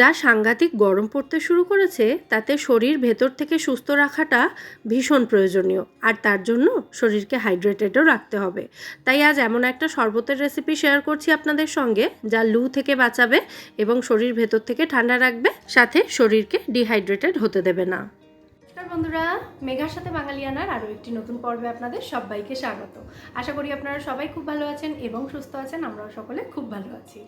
যা সাংঘাতিক গরম পড়তে শুরু করেছে, তাতে শরীর ভেতর থেকে সুস্থ রাখাটা ভীষণ প্রয়োজনীয়। আর তার জন্য শরীরকে হাইড্রেটেডও রাখতে হবে। তাই আজ এমন একটা শরবতের রেসিপি শেয়ার করছি আপনাদের সঙ্গে, যা লু থেকে বাঁচাবে এবং শরীর ভেতর থেকে ঠান্ডা রাখবে, সাথে শরীরকে ডিহাইড্রেটেড হতে দেবে না। বন্ধুরা, মেঘার সাথে বাঙালিয়ানার আরও একটি নতুন পর্বে আপনাদের সবাইকে স্বাগত। আশা করি আপনারা সবাই খুব ভালো আছেন এবং সুস্থ আছেন, আমরাও সকলে খুব ভালো আছি।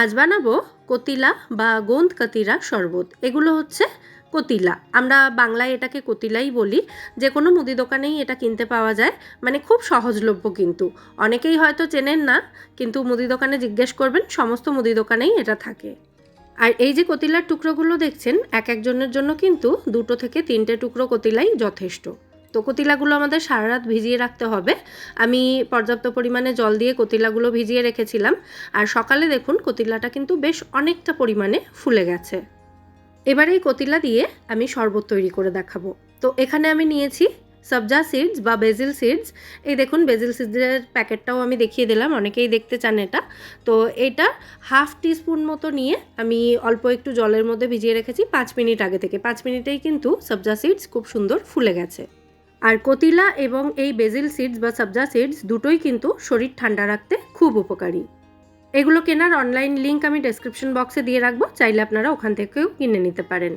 আজ বানাবো কতিলা বা গোন্দ কাতিরা শরবত। এগুলো হচ্ছে কতিলা। আমরা বাংলায় এটাকে কতিলাই বলি। যে কোনো মুদি দোকানেই এটা কিনতে পাওয়া যায়। মানে খুব সহজলভ্য কিন্তু। অনেকেই হয়তো চেনেন না, কিন্তু মুদি দোকানে জিজ্ঞেস করবেন, সমস্ত মুদি দোকানেই এটা থাকে। আর এই যে কতিলার টুকরোগুলো দেখছেন, এক একজনের জন্য কিন্তু দুটো থেকে তিনটে টুকরো কতিলাই যথেষ্ট। তো কতিলাগুলো আমাদের সারা রাত ভিজিয়ে রাখতে হবে। আমি পর্যাপ্ত পরিমাণে জল দিয়ে কতিলাগুলো ভিজিয়ে রেখেছিলাম। আর সকালে দেখুন কতিলাটা কিন্তু বেশ অনেকটা পরিমাণে ফুলে গেছে। এবার এই কতিলা দিয়ে আমি শরবত তৈরি করে দেখাবো। তো এখানে আমি নিয়েছি সবজা সিডস বা বেজিল সিডস। এই দেখুন বেজিল সিডসের প্যাকেটটাও আমি দেখিয়ে দিলাম, অনেকেই দেখতে চান এটা। তো এটা হাফ টিস্পুন মতো নিয়ে আমি অল্প একটু জলের মধ্যে ভিজিয়ে রেখেছি, পাঁচ মিনিট আগে থেকে। পাঁচ মিনিটেই কিন্তু সবজা সিডস খুব সুন্দর ফুলে গেছে। আর কতিলা এবং এই বেজিল সিডস বা সবজা সিডস দুটোই কিন্তু শরীর ঠান্ডা রাখতে খুব উপকারী। এগুলো কেনার অনলাইন লিঙ্ক আমি ডেসক্রিপশন বক্সে দিয়ে রাখব, চাইলে আপনারা ওখান থেকেও কিনে নিতে পারেন।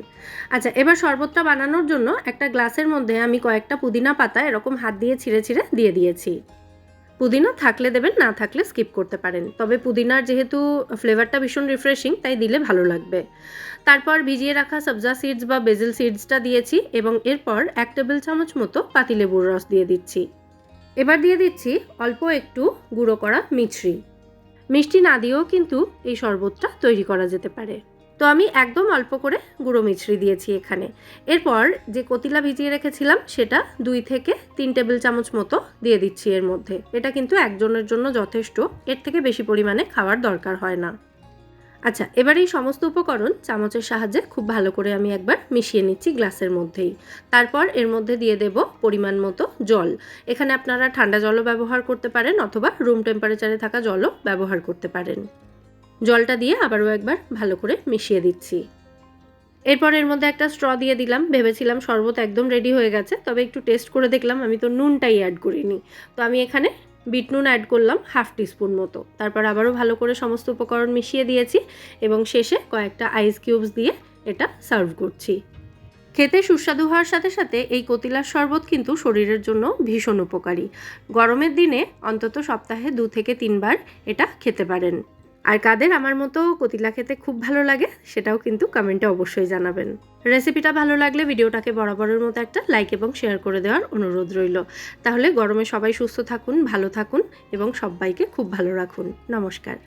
আচ্ছা এবার শরবতটা বানানোর জন্য একটা গ্লাসের মধ্যে আমি কয়েকটা পুদিনা পাতা এরকম হাত দিয়ে ছিঁড়ে ছিঁড়ে দিয়ে দিয়েছি। পুদিনা থাকলে দেবেন, না থাকলে স্কিপ করতে পারেন। তবে পুদিনার যেহেতু ফ্লেভারটা ভীষণ রিফ্রেশিং তাই দিলে ভালো লাগবে। তারপর ভিজিয়ে রাখা সবজা সিডস বা বেজেল সিডসটা দিয়েছি এবং এরপর এক টেবিল চামচ মতো পাতিলেবুর রস দিয়ে দিচ্ছি। এবার দিয়ে দিচ্ছি অল্প একটু গুঁড়ো করা মিছরি। মিষ্টি না দিয়েও কিন্তু এই শরবতটা তৈরি করা যেতে পারে। তো আমি একদম অল্প করে গুঁড়ো মিছরি দিয়েছি এখানে। এরপর যে কতিলা ভিজিয়ে রেখেছিলাম, সেটা দুই থেকে তিন টেবিল চামচ মতো দিয়ে দিচ্ছি এর মধ্যে। এটা কিন্তু একজনের জন্য যথেষ্ট, এর থেকে বেশি পরিমাণে খাওয়ার দরকার হয় না। আচ্ছা এবার এই সমস্ত উপকরণ চামচের সাহায্যে খুব ভালো করে আমি একবার মিশিয়ে নিচ্ছি গ্লাসের মধ্যেই। তারপর এর মধ্যে দিয়ে দেব পরিমাণ মতো জল। এখানে আপনারা ঠান্ডা জলও ব্যবহার করতে পারেন অথবা রুম টেম্পারেচারে থাকা জলও ব্যবহার করতে পারেন। জলটা দিয়ে আবারও একবার ভালো করে মিশিয়ে দিচ্ছি। এরপর এর মধ্যে একটা স্ট্র দিয়ে দিলাম। ভেবেছিলাম শরবত একদম রেডি হয়ে গেছে, তবে একটু টেস্ট করে দেখলাম আমি তো নুনটাই অ্যাড করিনি। তো আমি এখানে বিট নুন অ্যাড করলাম হাফ টিস্পুন মতো। তারপর আবারও ভালো করে সমস্ত উপকরণ মিশিয়ে দিয়েছি এবং শেষে কয়েকটা আইস কিউবস দিয়ে এটা সার্ভ করছি। খেতে সুস্বাদু হওয়ার সাথে সাথে এই কতিলার শরবত কিন্তু শরীরের জন্য ভীষণ উপকারী। গরমের দিনে অন্তত সপ্তাহে দু থেকে তিনবার এটা খেতে পারেন। আর কাদের আমার মতো কতিলা খেতে খুব ভালো লাগে সেটাও কিন্তু কমেন্টে অবশ্যই জানাবেন। রেসিপিটা ভালো লাগলে ভিডিওটাকে বরাবরের মতো একটা লাইক এবং শেয়ার করে দেওয়ার অনুরোধ রইল। তাহলে গরমে সবাই সুস্থ থাকুন, ভালো থাকুন এবং সবাইকে খুব ভালো রাখুন। নমস্কার।